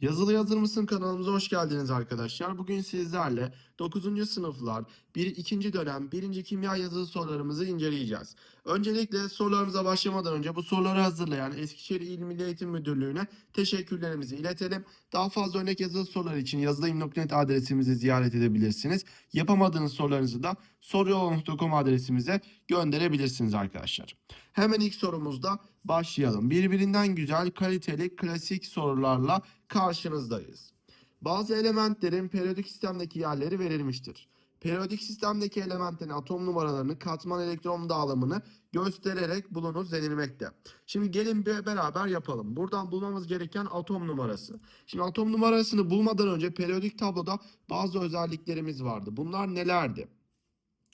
Yazılı Yazır mısın kanalımıza hoş geldiniz arkadaşlar. Bugün sizlerle 9. sınıflar 1. 2. dönem 1. kimya yazılı sorularımızı inceleyeceğiz. Öncelikle sorularımıza başlamadan önce bu soruları hazırlayan Eskişehir İl Milli Eğitim Müdürlüğü'ne teşekkürlerimizi iletelim. Daha fazla örnek yazılı sorular için yazılayım.net adresimizi ziyaret edebilirsiniz. Yapamadığınız sorularınızı da soruyor.com adresimize gönderebilirsiniz arkadaşlar. Hemen ilk sorumuzda başlayalım. Birbirinden güzel, kaliteli, klasik sorularla karşınızdayız. Bazı elementlerin periyodik sistemdeki yerleri verilmiştir. Periyodik sistemdeki elementlerin atom numaralarını, katman elektron dağılımını göstererek bulunuz denilmekte. Şimdi gelin bir beraber yapalım. Buradan bulmamız gereken atom numarası. Şimdi atom numarasını bulmadan önce periyodik tabloda bazı özelliklerimiz vardı. Bunlar nelerdi?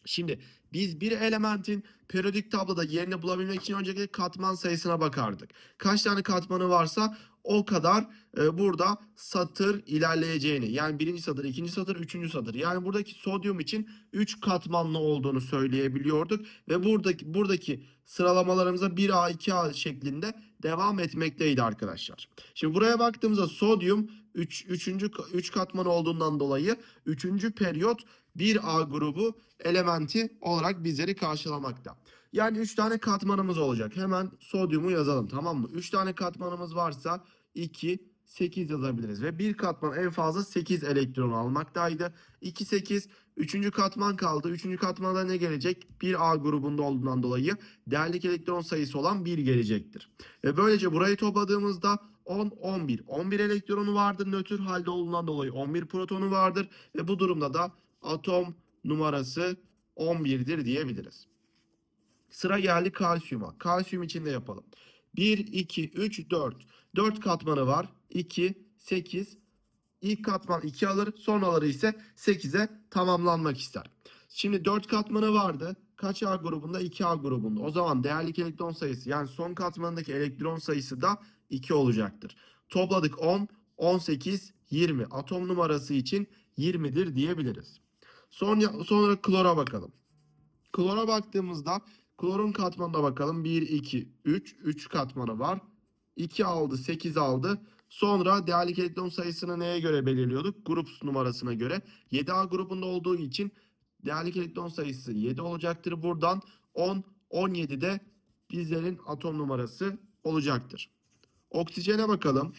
Şimdi biz bir elementin periyodik tabloda yerini bulabilmek için öncelikle katman sayısına bakardık. Kaç tane katmanı varsa o kadar e, burada satır ilerleyeceğini yani birinci satır, ikinci satır, üçüncü satır. Yani buradaki sodyum için 3 katmanlı olduğunu söyleyebiliyorduk ve buradaki buradaki sıralamalarımıza 1A, 2A şeklinde devam etmekteydi arkadaşlar. Şimdi buraya baktığımızda sodyum 3 3. 3 katman olduğundan dolayı 3. periyot 1A grubu elementi olarak bizleri karşılamakta. Yani 3 tane katmanımız olacak. Hemen sodyumu yazalım tamam mı? 3 tane katmanımız varsa 2, 8 yazabiliriz. Ve bir katman en fazla 8 elektron almaktaydı. 2, 8. Üçüncü katman kaldı. Üçüncü katmanda ne gelecek? 1A grubunda olduğundan dolayı değerlik elektron sayısı olan 1 gelecektir. Ve böylece burayı topladığımızda 10, 11. 11 elektronu vardır nötr halde olduğundan dolayı 11 protonu vardır. Ve bu durumda da atom numarası 11'dir diyebiliriz. Sıra geldi kalsiyuma. Kalsiyum için de yapalım. 1, 2, 3, 4. 4 katmanı var. 2, 8. İlk katman 2 alır. Sonraları ise 8'e tamamlanmak ister. Şimdi 4 katmanı vardı. Kaç A grubunda? 2A grubunda. O zaman değerlik elektron sayısı yani son katmanındaki elektron sayısı da 2 olacaktır. Topladık 10, 18, 20. Atom numarası için 20'dir diyebiliriz. Son, sonra klora bakalım. Klora baktığımızda klorun katmanına bakalım. 1, 2, 3. 3 katmanı var. 2 aldı, 8 aldı. Sonra değerlik elektron sayısını neye göre belirliyorduk? Grup numarasına göre. 7A grubunda olduğu için değerlik elektron sayısı 7 olacaktır. Buradan 10, 17'de bizlerin atom numarası olacaktır. Oksijene bakalım.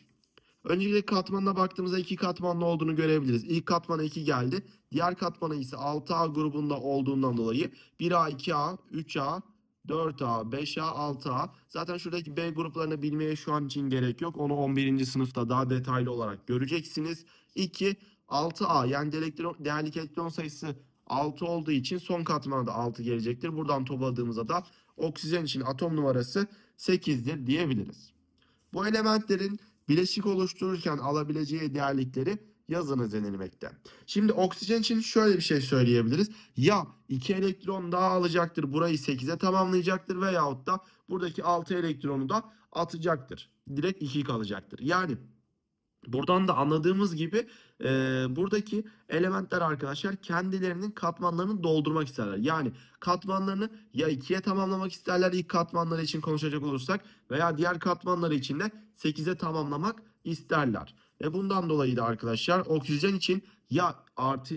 Öncelikle katmanına baktığımızda iki katmanlı olduğunu görebiliriz. İlk katmana 2 geldi. Diğer katmana ise 6A grubunda olduğundan dolayı 1A, 2A, 3A, 4A, 5A, 6A. Zaten şuradaki B gruplarını bilmeye şu an için gerek yok. Onu 11. sınıfta daha detaylı olarak göreceksiniz. 2, 6A yani elektron, değerlik elektron sayısı 6 olduğu için son katmana da 6 gelecektir. Buradan topladığımızda da oksijen için atom numarası 8'dir diyebiliriz. Bu elementlerin bileşik oluştururken alabileceği değerlikleri yazınız denilmekte. Şimdi oksijen için şöyle bir şey söyleyebiliriz. Ya 2 elektron daha alacaktır burayı 8'e tamamlayacaktır veyahut da buradaki 6 elektronu da atacaktır. Direkt 2 kalacaktır. Yani Buradan da anladığımız gibi e, buradaki elementler arkadaşlar kendilerinin katmanlarını doldurmak isterler. Yani katmanlarını ya ikiye tamamlamak isterler ilk katmanları için konuşacak olursak veya diğer katmanları için de 8'e tamamlamak isterler. Ve bundan dolayı da arkadaşlar oksijen için ya artı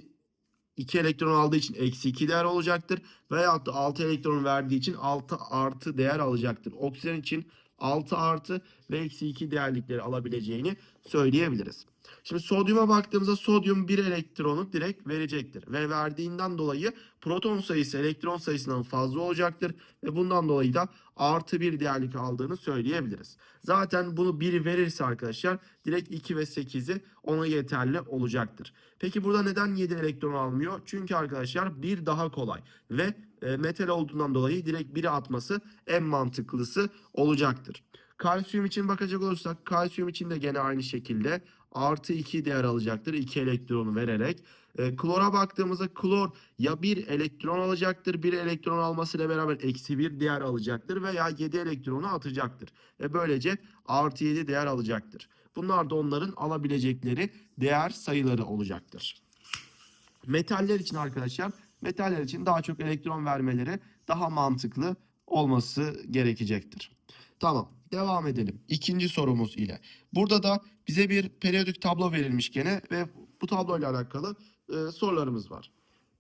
2 elektron aldığı için eksi 2 değer olacaktır. Veyahut da 6 elektron verdiği için 6 artı değer alacaktır. Oksijen için 6 artı ve eksi 2 değerlikleri alabileceğini söyleyebiliriz. Şimdi sodyuma baktığımızda sodyum 1 elektronu direkt verecektir. Ve verdiğinden dolayı proton sayısı elektron sayısından fazla olacaktır. Ve bundan dolayı da artı 1 değerlik aldığını söyleyebiliriz. Zaten bunu 1 verirse arkadaşlar direkt 2 ve 8'i ona yeterli olacaktır. Peki burada neden 7 elektron almıyor? Çünkü arkadaşlar 1 daha kolay. Ve e, metal olduğundan dolayı direkt 1'e atması en mantıklısı olacaktır. Kalsiyum için bakacak olursak kalsiyum için de gene aynı şekilde artı 2 değer alacaktır 2 elektronu vererek. E, klora baktığımızda klor ya 1 elektron alacaktır 1 elektron almasıyla beraber eksi 1 değer alacaktır veya 7 elektronu atacaktır. Ve böylece artı 7 değer alacaktır. Bunlar da onların alabilecekleri değer sayıları olacaktır. Metaller için arkadaşlar metaller için daha çok elektron vermeleri daha mantıklı olması gerekecektir. Tamam. Devam edelim. İkinci sorumuz ile. Burada da bize bir periyodik tablo verilmiş gene ve bu tabloyla alakalı e, sorularımız var.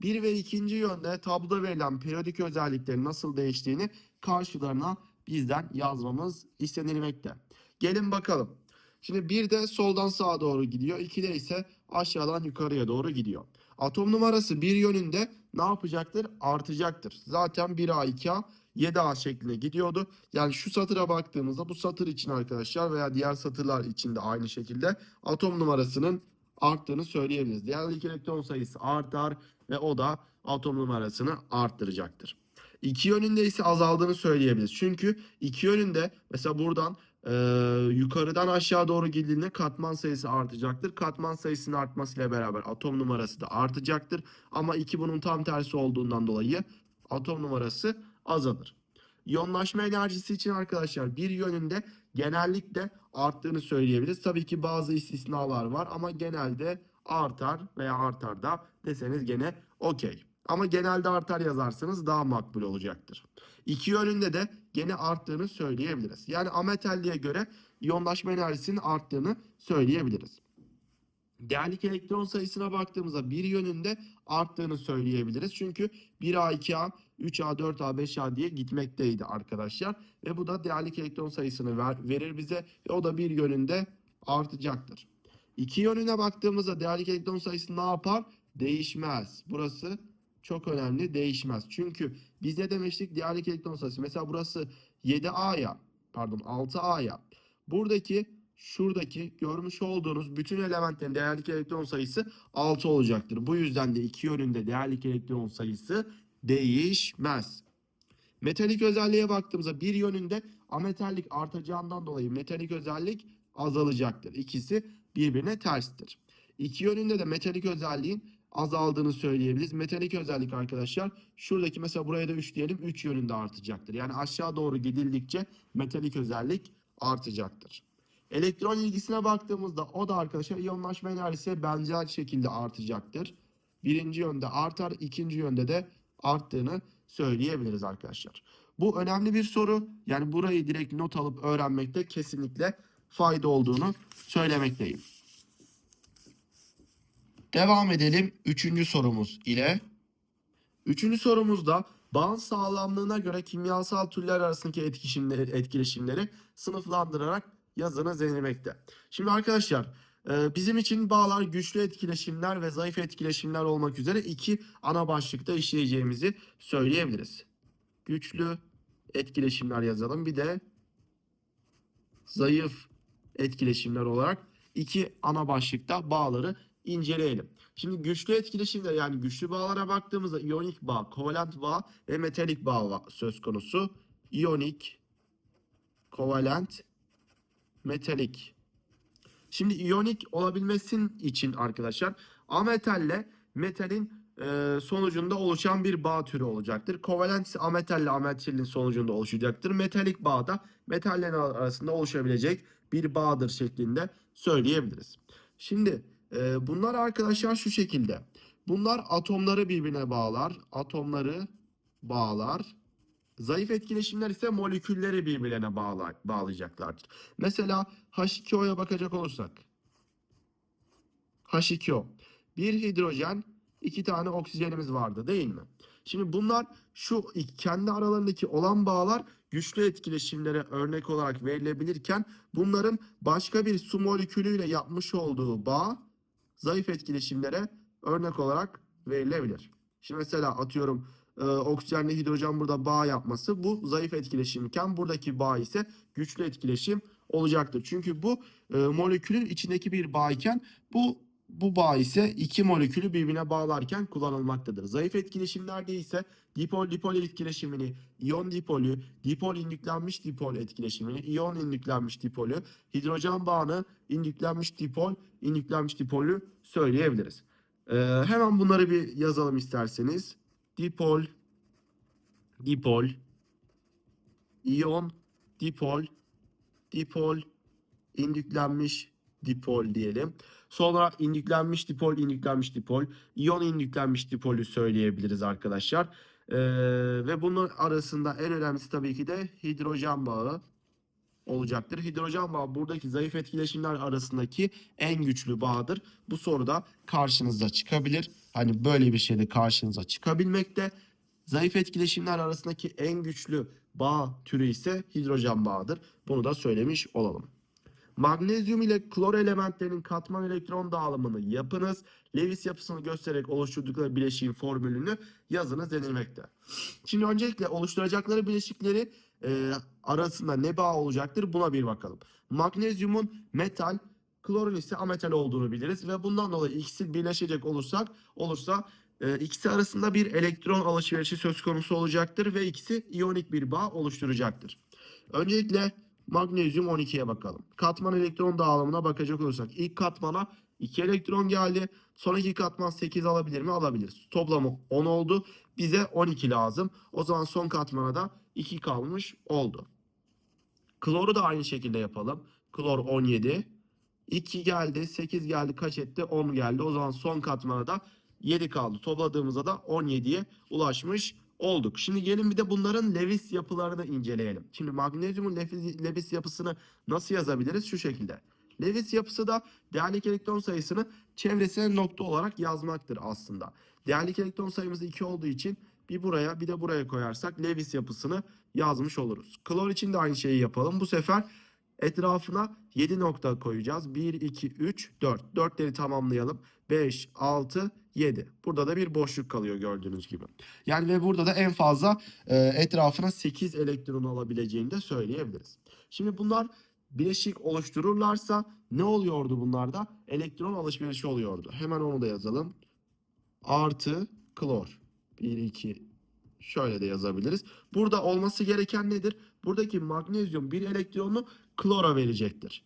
Bir ve ikinci yönde tabloda verilen periyodik özelliklerin nasıl değiştiğini karşılarına bizden yazmamız istenilmekte. Gelin bakalım. Şimdi bir de soldan sağa doğru gidiyor. iki de ise aşağıdan yukarıya doğru gidiyor. Atom numarası bir yönünde ne yapacaktır? Artacaktır. Zaten 1A, 2A, 7A şeklinde gidiyordu. Yani şu satıra baktığımızda bu satır için arkadaşlar veya diğer satırlar için de aynı şekilde atom numarasının arttığını söyleyebiliriz. Diğer elektron sayısı artar ve o da atom numarasını arttıracaktır. İki yönünde ise azaldığını söyleyebiliriz. Çünkü iki yönünde mesela buradan e, yukarıdan aşağı doğru gidildiğinde katman sayısı artacaktır. Katman sayısının artmasıyla beraber atom numarası da artacaktır. Ama iki bunun tam tersi olduğundan dolayı atom numarası azalır. İyonlaşma enerjisi için arkadaşlar bir yönünde genellikle arttığını söyleyebiliriz. Tabii ki bazı istisnalar var ama genelde artar veya artar da deseniz gene okey. Ama genelde artar yazarsanız daha makbul olacaktır. İki yönünde de gene arttığını söyleyebiliriz. Yani ametalliğe göre iyonlaşma enerjisinin arttığını söyleyebiliriz. Değerlik elektron sayısına baktığımızda bir yönünde arttığını söyleyebiliriz. Çünkü 1A, 2A, 3A, 4A, 5A diye gitmekteydi arkadaşlar. Ve bu da değerlik elektron sayısını ver, verir bize ve o da bir yönünde artacaktır. İki yönüne baktığımızda değerlik elektron sayısı ne yapar? Değişmez. Burası çok önemli değişmez. Çünkü biz ne demiştik? Değerlik elektron sayısı. Mesela burası 7A'ya pardon 6A'ya. Buradaki şuradaki görmüş olduğunuz bütün elementlerin değerlik elektron sayısı 6 olacaktır. Bu yüzden de iki yönünde değerlik elektron sayısı değişmez. Metalik özelliğe baktığımızda bir yönünde ametallik artacağından dolayı metalik özellik azalacaktır. İkisi birbirine terstir. İki yönünde de metalik özelliğin azaldığını söyleyebiliriz. Metalik özellik arkadaşlar şuradaki mesela buraya da 3 diyelim 3 yönünde artacaktır. Yani aşağı doğru gidildikçe metalik özellik artacaktır. Elektron ilgisine baktığımızda o da arkadaşlar iyonlaşma enerjisi benzer şekilde artacaktır. Birinci yönde artar, ikinci yönde de arttığını söyleyebiliriz arkadaşlar. Bu önemli bir soru. Yani burayı direkt not alıp öğrenmekte kesinlikle fayda olduğunu söylemekteyim. Devam edelim üçüncü sorumuz ile. Üçüncü sorumuzda bağın sağlamlığına göre kimyasal türler arasındaki etkileşimleri, etkileşimleri sınıflandırarak yazınız denilmekte. Şimdi arkadaşlar e, bizim için bağlar güçlü etkileşimler ve zayıf etkileşimler olmak üzere iki ana başlıkta işleyeceğimizi söyleyebiliriz. Güçlü etkileşimler yazalım. Bir de zayıf etkileşimler olarak iki ana başlıkta bağları inceleyelim. Şimdi güçlü etkileşimler yani güçlü bağlara baktığımızda iyonik bağ, kovalent bağ ve metalik bağ söz konusu. İyonik, kovalent, metalik. Şimdi iyonik olabilmesin için arkadaşlar ametalle metalin e, sonucunda oluşan bir bağ türü olacaktır. Kovalent ise ametalle ametalin sonucunda oluşacaktır. Metalik bağ da metallerin arasında oluşabilecek bir bağdır şeklinde söyleyebiliriz. Şimdi e, bunlar arkadaşlar şu şekilde. Bunlar atomları birbirine bağlar. Atomları bağlar. Zayıf etkileşimler ise molekülleri birbirlerine bağla, bağlayacaklardır. Mesela H2O'ya bakacak olursak. H2O. Bir hidrojen, iki tane oksijenimiz vardı değil mi? Şimdi bunlar şu kendi aralarındaki olan bağlar güçlü etkileşimlere örnek olarak verilebilirken bunların başka bir su molekülüyle yapmış olduğu bağ zayıf etkileşimlere örnek olarak verilebilir. Şimdi mesela atıyorum e, oksijenle hidrojen burada bağ yapması bu zayıf etkileşimken buradaki bağ ise güçlü etkileşim olacaktır. Çünkü bu e, molekülün içindeki bir bağ iken bu bu bağ ise iki molekülü birbirine bağlarken kullanılmaktadır. Zayıf etkileşimlerde ise dipol dipol etkileşimini, iyon dipolü, dipol indüklenmiş dipol etkileşimini, iyon indüklenmiş dipolü, hidrojen bağını, indüklenmiş dipol, indüklenmiş dipolü söyleyebiliriz. Ee, hemen bunları bir yazalım isterseniz. Dipol, dipol, iyon, dipol, dipol, indüklenmiş dipol diyelim. Sonra indüklenmiş dipol, indüklenmiş dipol, iyon indüklenmiş dipolü söyleyebiliriz arkadaşlar. Ee, ve bunun arasında en önemlisi tabii ki de hidrojen bağı. olacaktır. Hidrojen bağı buradaki zayıf etkileşimler arasındaki en güçlü bağdır. Bu soruda karşınıza çıkabilir. Hani böyle bir şey de karşınıza çıkabilmekte. Zayıf etkileşimler arasındaki en güçlü bağ türü ise hidrojen bağıdır. Bunu da söylemiş olalım. Magnezyum ile klor elementlerinin katman elektron dağılımını yapınız. Lewis yapısını göstererek oluşturdukları bileşiğin formülünü yazınız denilmekte. Şimdi öncelikle oluşturacakları bileşikleri e, arasında ne bağ olacaktır buna bir bakalım. Magnezyumun metal, klorun ise ametal olduğunu biliriz ve bundan dolayı ikisi birleşecek olursak olursa e, ikisi arasında bir elektron alışverişi söz konusu olacaktır ve ikisi iyonik bir bağ oluşturacaktır. Öncelikle magnezyum 12'ye bakalım. Katman elektron dağılımına bakacak olursak ilk katmana 2 elektron geldi. Sonraki katman 8 alabilir mi? Alabilir. Toplamı 10 oldu. Bize 12 lazım. O zaman son katmana da 2 kalmış oldu. Kloru da aynı şekilde yapalım. Klor 17. 2 geldi, 8 geldi, kaç etti? 10 geldi. O zaman son katmana da 7 kaldı. Topladığımızda da 17'ye ulaşmış olduk. Şimdi gelin bir de bunların Lewis yapılarını inceleyelim. Şimdi magnezyumun Lewis, yapısını nasıl yazabiliriz? Şu şekilde. Lewis yapısı da değerlik elektron sayısını çevresine nokta olarak yazmaktır aslında. Değerlik elektron sayımız 2 olduğu için bir buraya bir de buraya koyarsak Lewis yapısını yazmış oluruz. Klor için de aynı şeyi yapalım. Bu sefer etrafına 7 nokta koyacağız. 1, 2, 3, 4. 4'leri tamamlayalım. 5, 6, 7. Burada da bir boşluk kalıyor gördüğünüz gibi. Yani ve burada da en fazla e, etrafına 8 elektron alabileceğini de söyleyebiliriz. Şimdi bunlar bileşik oluştururlarsa ne oluyordu bunlarda? Elektron alışverişi oluyordu. Hemen onu da yazalım. Artı klor. 1, 2, şöyle de yazabiliriz. Burada olması gereken nedir? Buradaki magnezyum bir elektronu klora verecektir.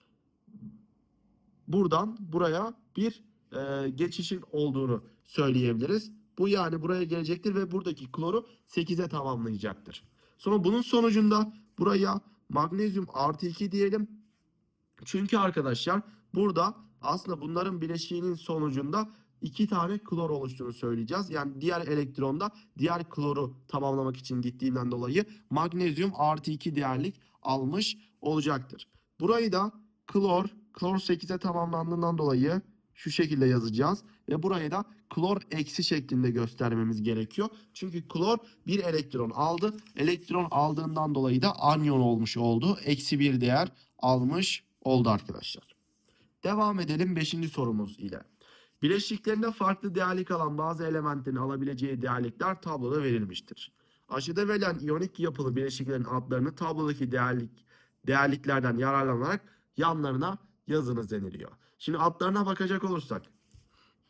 Buradan buraya bir e, geçişin olduğunu söyleyebiliriz. Bu yani buraya gelecektir ve buradaki kloru 8'e tamamlayacaktır. Sonra bunun sonucunda buraya magnezyum artı 2 diyelim. Çünkü arkadaşlar burada aslında bunların bileşiğinin sonucunda iki tane klor oluştuğunu söyleyeceğiz. Yani diğer elektronda diğer kloru tamamlamak için gittiğinden dolayı magnezyum artı 2 değerlik almış olacaktır. Burayı da klor, klor 8'e tamamlandığından dolayı şu şekilde yazacağız. Ve burayı da klor eksi şeklinde göstermemiz gerekiyor. Çünkü klor bir elektron aldı. Elektron aldığından dolayı da anyon olmuş oldu. Eksi bir değer almış oldu arkadaşlar. Devam edelim 5. sorumuz ile. Bileşiklerinde farklı değerlik alan bazı elementlerin alabileceği değerlikler tabloda verilmiştir. Aşağıda verilen iyonik yapılı bileşiklerin adlarını tablodaki değerlik değerliklerden yararlanarak yanlarına yazınız deniliyor. Şimdi adlarına bakacak olursak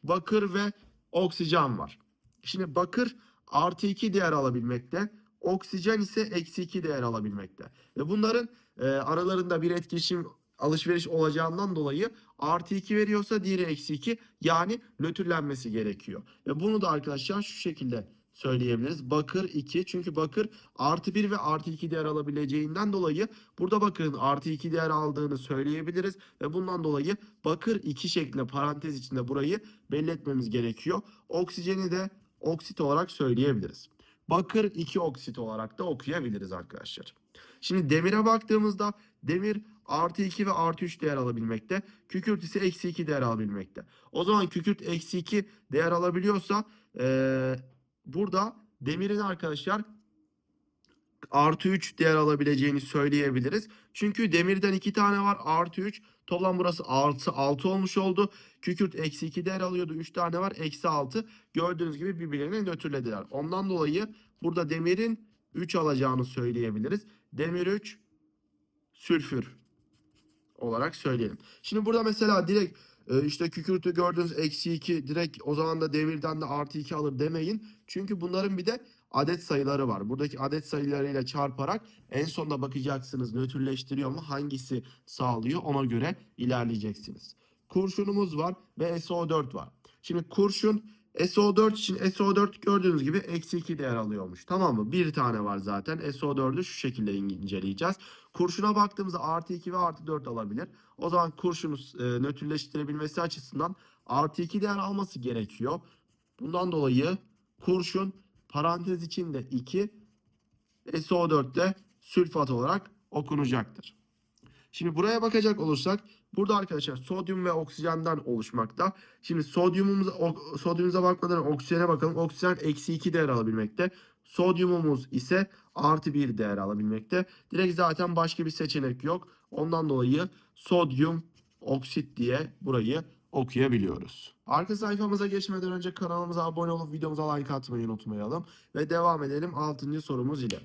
bakır ve oksijen var. Şimdi bakır artı 2 değer alabilmekte. Oksijen ise eksi 2 değer alabilmekte. Ve bunların e, aralarında bir etkileşim alışveriş olacağından dolayı artı 2 veriyorsa diğeri eksi 2 yani nötrlenmesi gerekiyor. Ve bunu da arkadaşlar şu şekilde söyleyebiliriz. Bakır 2 çünkü bakır artı 1 ve artı 2 değer alabileceğinden dolayı burada bakırın artı 2 değer aldığını söyleyebiliriz. Ve bundan dolayı bakır 2 şeklinde parantez içinde burayı belli etmemiz gerekiyor. Oksijeni de oksit olarak söyleyebiliriz. Bakır 2 oksit olarak da okuyabiliriz arkadaşlar. Şimdi demire baktığımızda demir artı 2 ve artı 3 değer alabilmekte. Kükürt ise eksi 2 değer alabilmekte. O zaman kükürt eksi 2 değer alabiliyorsa ee, burada demirin arkadaşlar artı 3 değer alabileceğini söyleyebiliriz. Çünkü demirden 2 tane var artı 3. Toplam burası artı 6 olmuş oldu. Kükürt eksi 2 değer alıyordu. 3 tane var eksi 6. Gördüğünüz gibi birbirlerine nötrlediler. Ondan dolayı burada demirin 3 alacağını söyleyebiliriz. Demir 3 sülfür olarak söyleyelim. Şimdi burada mesela direkt e, işte kükürtü gördüğünüz eksi 2 direkt o zaman da demirden de artı 2 alır demeyin. Çünkü bunların bir de adet sayıları var. Buradaki adet sayılarıyla çarparak en sonunda bakacaksınız nötrleştiriyor mu hangisi sağlıyor ona göre ilerleyeceksiniz. Kurşunumuz var ve SO4 var. Şimdi kurşun SO4 için SO4 gördüğünüz gibi eksi 2 değer alıyormuş. Tamam mı? Bir tane var zaten. SO4'ü şu şekilde inceleyeceğiz. Kurşuna baktığımızda artı 2 ve artı 4 alabilir. O zaman kurşunu e, nötrleştirebilmesi açısından artı 2 değer alması gerekiyor. Bundan dolayı kurşun parantez içinde 2 SO4 de sülfat olarak okunacaktır. Şimdi buraya bakacak olursak burada arkadaşlar sodyum ve oksijenden oluşmakta. Şimdi sodyumumuza, sodyumumuza bakmadan oksijene bakalım. Oksijen eksi 2 değer alabilmekte. Sodyumumuz ise artı 1 değer alabilmekte. Direkt zaten başka bir seçenek yok. Ondan dolayı sodyum oksit diye burayı okuyabiliyoruz. Arka sayfamıza geçmeden önce kanalımıza abone olup videomuza like atmayı unutmayalım. Ve devam edelim 6. sorumuz ile.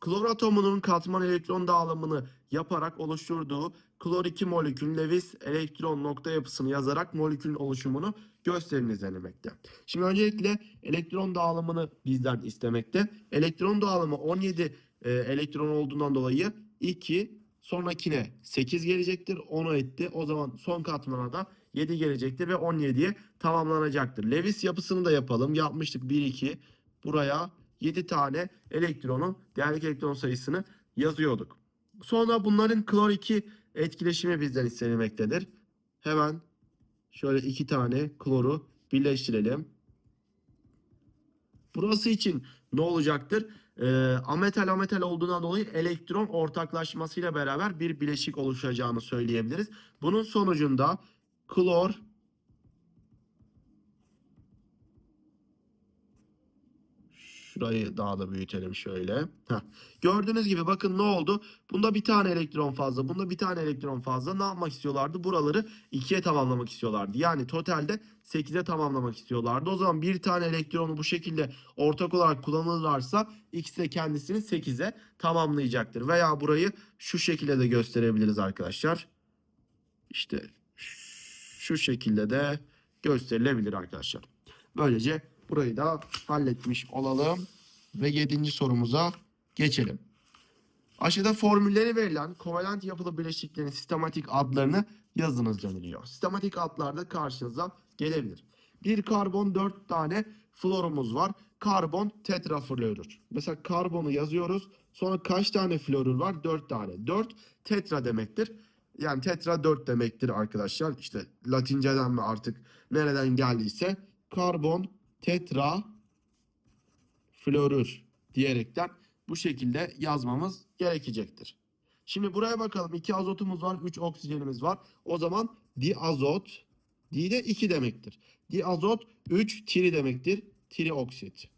Klor atomunun katman elektron dağılımını yaparak oluşturduğu klor 2 molekül Lewis elektron nokta yapısını yazarak molekülün oluşumunu gösteriniz denilmekte. Şimdi öncelikle elektron dağılımını bizden istemekte. Elektron dağılımı 17 e, elektron olduğundan dolayı 2 sonrakine 8 gelecektir. 10'u etti. O zaman son katmana da 7 gelecektir ve 17'ye tamamlanacaktır. Lewis yapısını da yapalım. Yapmıştık 1 2 buraya 7 tane elektronun değerlik elektron sayısını yazıyorduk. Sonra bunların klor 2 etkileşimi bizden istenilmektedir. Hemen şöyle iki tane kloru birleştirelim. Burası için ne olacaktır? Ee, ametal ametal olduğundan dolayı elektron ortaklaşmasıyla beraber bir bileşik oluşacağını söyleyebiliriz. Bunun sonucunda klor Şurayı daha da büyütelim şöyle. Heh. Gördüğünüz gibi bakın ne oldu? Bunda bir tane elektron fazla, bunda bir tane elektron fazla. Ne yapmak istiyorlardı? Buraları ikiye tamamlamak istiyorlardı. Yani totalde 8'e tamamlamak istiyorlardı. O zaman bir tane elektronu bu şekilde ortak olarak kullanırlarsa X de kendisini 8'e tamamlayacaktır. Veya burayı şu şekilde de gösterebiliriz arkadaşlar. İşte şu şekilde de gösterilebilir arkadaşlar. Böylece burayı da halletmiş olalım ve 7. sorumuza geçelim. Aşağıda formülleri verilen kovalent yapılı bileşiklerin sistematik adlarını yazınız deniliyor. Sistematik adlar da karşınıza gelebilir. Bir karbon 4 tane florumuz var. Karbon tetraflorür. Mesela karbonu yazıyoruz. Sonra kaç tane florür var? 4 tane. 4 tetra demektir. Yani tetra 4 demektir arkadaşlar. İşte latinceden mi artık nereden geldiyse karbon tetra florür diyerekten bu şekilde yazmamız gerekecektir. Şimdi buraya bakalım. 2 azotumuz var, 3 oksijenimiz var. O zaman diazot, di de 2 demektir. Diazot 3 tri demektir. Trioksit.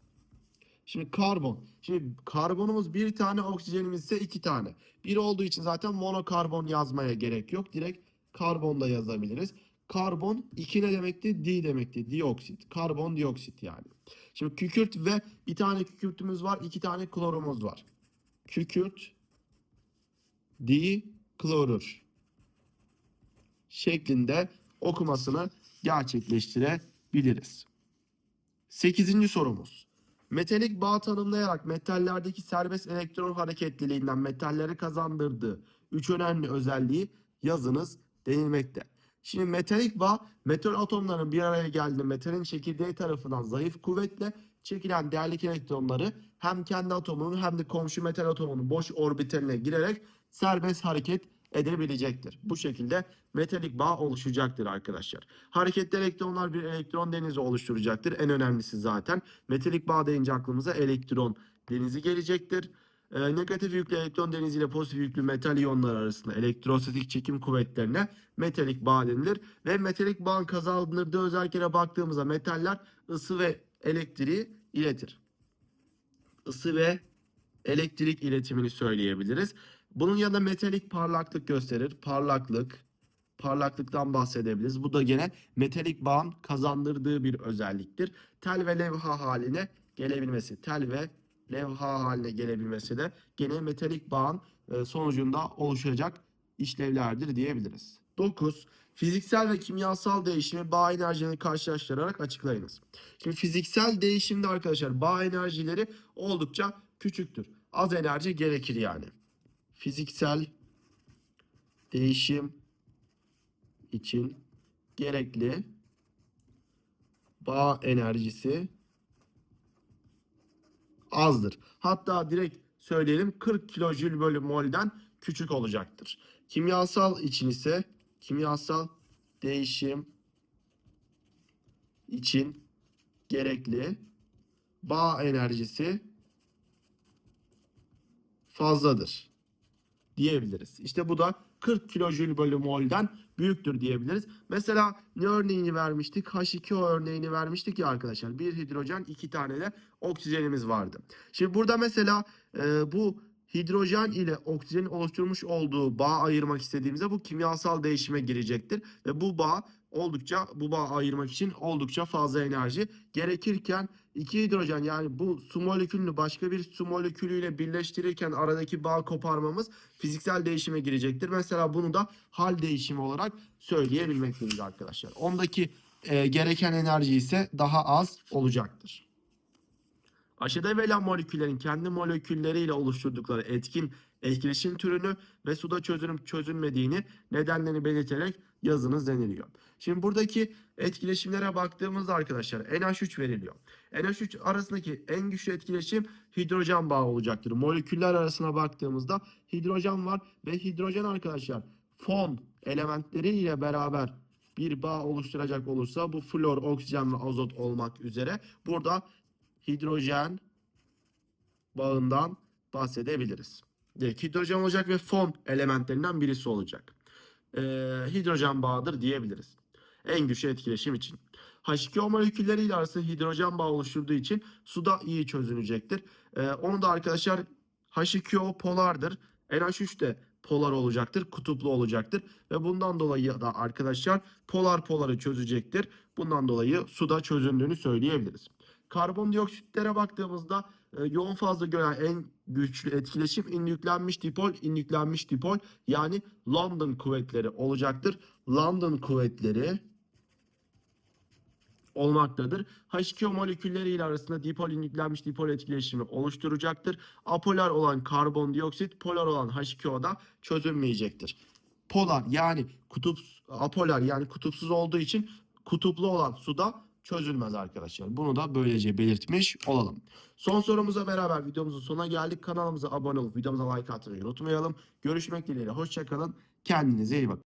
Şimdi karbon. Şimdi karbonumuz bir tane, oksijenimiz ise iki tane. Bir olduğu için zaten monokarbon yazmaya gerek yok. Direkt karbon da yazabiliriz. Karbon 2 ne demekti? Di demekti. Dioksit. Karbon dioksit yani. Şimdi kükürt ve bir tane kükürtümüz var. iki tane klorumuz var. Kükürt di klorür şeklinde okumasını gerçekleştirebiliriz. 8. sorumuz. Metalik bağ tanımlayarak metallerdeki serbest elektron hareketliliğinden metallere kazandırdığı üç önemli özelliği yazınız denilmekte. Şimdi metalik bağ metal atomların bir araya geldiğinde metalin çekirdeği tarafından zayıf kuvvetle çekilen değerlik elektronları hem kendi atomunun hem de komşu metal atomunun boş orbitaline girerek serbest hareket edebilecektir. Bu şekilde metalik bağ oluşacaktır arkadaşlar. Hareketli elektronlar bir elektron denizi oluşturacaktır. En önemlisi zaten. Metalik bağ deyince aklımıza elektron denizi gelecektir. Ee, negatif yüklü elektron denizi ile pozitif yüklü metal iyonlar arasında elektrostatik çekim kuvvetlerine metalik bağ denilir. Ve metalik bağın kazandırdığı özelliklere baktığımızda metaller ısı ve elektriği iletir. Isı ve elektrik iletimini söyleyebiliriz. Bunun yanında metalik parlaklık gösterir. Parlaklık, parlaklıktan bahsedebiliriz. Bu da gene metalik bağın kazandırdığı bir özelliktir. Tel ve levha haline gelebilmesi. Tel ve levha haline gelebilmesi de gene metalik bağın e, sonucunda oluşacak işlevlerdir diyebiliriz. 9. Fiziksel ve kimyasal değişimi bağ enerjilerini karşılaştırarak açıklayınız. Şimdi fiziksel değişimde arkadaşlar bağ enerjileri oldukça küçüktür. Az enerji gerekir yani. Fiziksel değişim için gerekli bağ enerjisi azdır. Hatta direkt söyleyelim 40 kilojül bölü mol'den küçük olacaktır. Kimyasal için ise kimyasal değişim için gerekli bağ enerjisi fazladır diyebiliriz. İşte bu da 40 kilojül bölü mol'den büyüktür diyebiliriz. Mesela ne örneğini vermiştik? H2O örneğini vermiştik ya arkadaşlar. Bir hidrojen iki tane de oksijenimiz vardı. Şimdi burada mesela e, bu hidrojen ile oksijenin oluşturmuş olduğu bağ ayırmak istediğimizde bu kimyasal değişime girecektir. Ve bu bağ oldukça bu bağ ayırmak için oldukça fazla enerji gerekirken iki hidrojen yani bu su molekülünü başka bir su molekülüyle birleştirirken aradaki bağ koparmamız fiziksel değişime girecektir. Mesela bunu da hal değişimi olarak söyleyebilmekteyiz arkadaşlar. Ondaki e, gereken enerji ise daha az olacaktır. Aşağıda verilen moleküllerin kendi molekülleriyle oluşturdukları etkin etkileşim türünü ve suda çözünüp çözülmediğini nedenlerini belirterek yazınız deniliyor. Şimdi buradaki etkileşimlere baktığımızda arkadaşlar NH3 veriliyor. NH3 arasındaki en güçlü etkileşim hidrojen bağı olacaktır. Moleküller arasına baktığımızda hidrojen var ve hidrojen arkadaşlar fon elementleriyle beraber bir bağ oluşturacak olursa bu flor, oksijen ve azot olmak üzere burada hidrojen bağından bahsedebiliriz. Direkt hidrojen olacak ve fon elementlerinden birisi olacak. Ee, hidrojen bağıdır diyebiliriz. En güçlü etkileşim için. H2O molekülleriyle arasında hidrojen bağı oluşturduğu için suda iyi çözünecektir. Ee, onu da arkadaşlar H2O polardır. NH3 de polar olacaktır, kutuplu olacaktır ve bundan dolayı da arkadaşlar polar poları çözecektir. Bundan dolayı suda çözündüğünü söyleyebiliriz. Karbondioksitlere baktığımızda e, yoğun fazla gören en güçlü etkileşim inüklenmiş dipol, inüklenmiş dipol yani London kuvvetleri olacaktır. London kuvvetleri olmaktadır. H2O molekülleriyle arasında dipol inüklenmiş dipol etkileşimi oluşturacaktır. Apolar olan karbondioksit, polar olan H2O'da çözülmeyecektir. Polar yani kutup apolar yani kutupsuz olduğu için kutuplu olan suda çözülmez arkadaşlar. Bunu da böylece belirtmiş olalım. Son sorumuza beraber videomuzun sonuna geldik. Kanalımıza abone olup videomuza like atmayı unutmayalım. Görüşmek dileğiyle. Hoşçakalın. Kendinize iyi bakın.